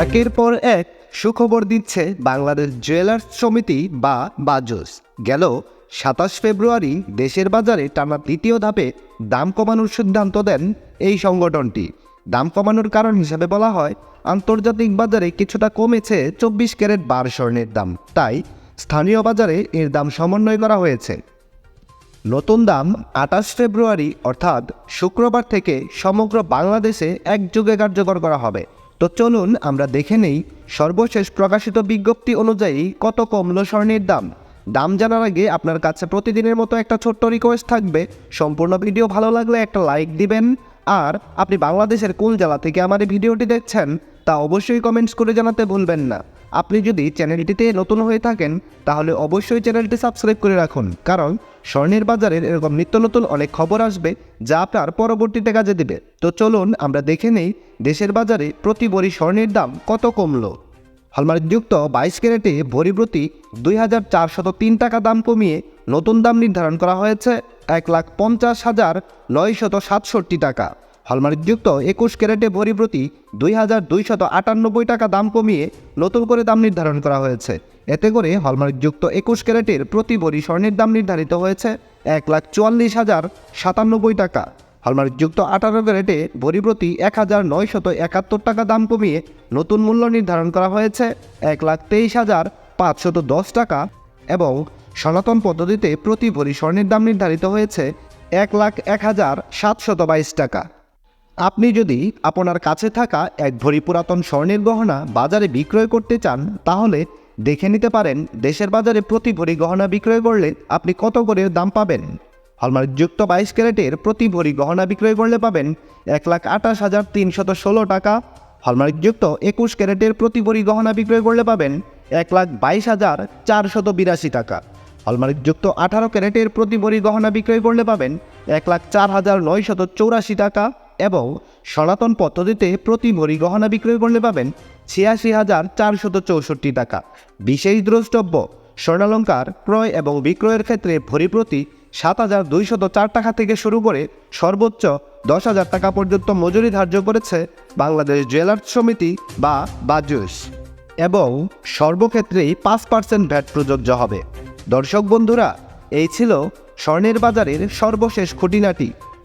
একের পর এক সুখবর দিচ্ছে বাংলাদেশ জুয়েলার্স সমিতি বা বাজুস। গেল সাতাশ ফেব্রুয়ারি দেশের বাজারে টানা তৃতীয় ধাপে দাম কমানোর সিদ্ধান্ত দেন এই সংগঠনটি। দাম কমানোর কারণ হিসাবে বলা হয়, আন্তর্জাতিক বাজারে কিছুটা কমেছে চব্বিশ ক্যারেট বার স্বর্ণের দাম। তাই স্থানীয় বাজারে এর দাম সমন্বয় করা হয়েছে। নতুন দাম আঠাশ ফেব্রুয়ারি অর্থাৎ শুক্রবার থেকে সমগ্র বাংলাদেশে একযোগে কার্যকর করা হবে। তো চলুন আমরা দেখে নেই সর্বশেষ প্রকাশিত বিজ্ঞপ্তি অনুযায়ী কত কমল স্বর্ণের দাম। দাম জানার আগে আপনার কাছে প্রতিদিনের মতো একটা ছোট্ট রিকোয়েস্ট থাকবে। সম্পূর্ণ ভিডিও ভালো লাগলে একটা লাইক দিবেন। আর আপনি বাংলাদেশের কোন জেলা থেকে আমার এই ভিডিওটি দেখছেন, তা অবশ্যই কমেন্টস করে জানাতে ভুলবেন না। আপনি যদি চ্যানেলটিতে নতুন হয়ে থাকেন, তাহলে অবশ্যই চ্যানেলটি সাবস্ক্রাইব করে রাখুন। কারণ স্বর্ণের বাজারের এরকম নিত্য নতুন অনেক খবর আসবে যা আপনার পরবর্তীতে কাজে দেবে। তো চলুন আমরা দেখে নেই দেশের বাজারে প্রতি ভরি স্বর্ণের দাম কত কমলো। হলমার্কযুক্ত বাইশ ক্যারেটে ভরি প্রতি দুই হাজার চারশত তিন টাকা দাম কমিয়ে নতুন দাম নির্ধারণ করা হয়েছে এক লাখ পঞ্চাশ হাজার নয়শত সাতষট্টি টাকা। হলমার্কযুক্ত একুশ ক্যারেটে ভরি প্রতি দুই হাজার দুইশত আটানব্বই টাকা দাম কমিয়ে নতুন করে দাম নির্ধারণ করা হয়েছে। এতে করে হলমার্কযুক্ত একুশ ক্যারেটের প্রতি ভরি স্বর্ণের দাম নির্ধারিত হয়েছে এক লাখ চুয়াল্লিশ হাজার সাতানব্বই টাকা। হলমার্কযুক্ত আঠারো ক্যারেটে ভরি প্রতি এক হাজার নয়শত একাত্তর টাকা দাম কমিয়ে নতুন মূল্য নির্ধারণ করা হয়েছে এক লাখ তেইশ হাজার পাঁচশত দশ টাকা এবং সনাতন পদ্ধতিতে প্রতি ভরি স্বর্ণের দাম নির্ধারিত হয়েছে এক লাখ এক হাজার সাতশত বাইশ টাকা। আপনি যদি আপনার কাছে থাকা এক ভরি পুরাতন স্বর্ণের গহনা বাজারে বিক্রয় করতে চান, তাহলে দেখে নিতে পারেন দেশের বাজারে প্রতি ভরি গহনা বিক্রয় করলে আপনি কত করে দাম পাবেন। হলমার্কযুক্ত বাইশ ক্যারেটের প্রতি ভরি গহনা বিক্রয় করলে পাবেন এক লাখ আঠাশ হাজার তিনশত ষোলো টাকা। হলমার্কযুক্ত একুশ ক্যারেটের প্রতি ভরি গহনা বিক্রয় করলে পাবেন এক লাখ বাইশ হাজার চারশত বিরাশি টাকা। হলমার্কযুক্ত আঠারো ক্যারেটের প্রতি ভরি গহনা বিক্রয় করলে পাবেন এক লাখ চার হাজার নয়শত চৌরাশি টাকা। এবং সনাতন পদ্ধতিতে প্রতি ভরি গহনা বিক্রয় করলে পাবেন ছিয়াশি হাজার চারশত চৌষট্টি টাকা। বিশেষ দ্রষ্টব্য, স্বর্ণালঙ্কার ক্রয় এবং বিক্রয়ের ক্ষেত্রে ভরি প্রতি সাত হাজার দুইশত চার টাকা থেকে শুরু করে সর্বোচ্চ দশ হাজার টাকা পর্যন্ত মজুরি ধার্য করেছে বাংলাদেশ জুয়েলার্স সমিতি বা বাজুস। এবং সর্বক্ষেত্রেই পাঁচ পার্সেন্ট ভ্যাট প্রযোজ্য হবে। দর্শক বন্ধুরা, এই ছিল স্বর্ণের বাজারের সর্বশেষ খুঁটিনাটি।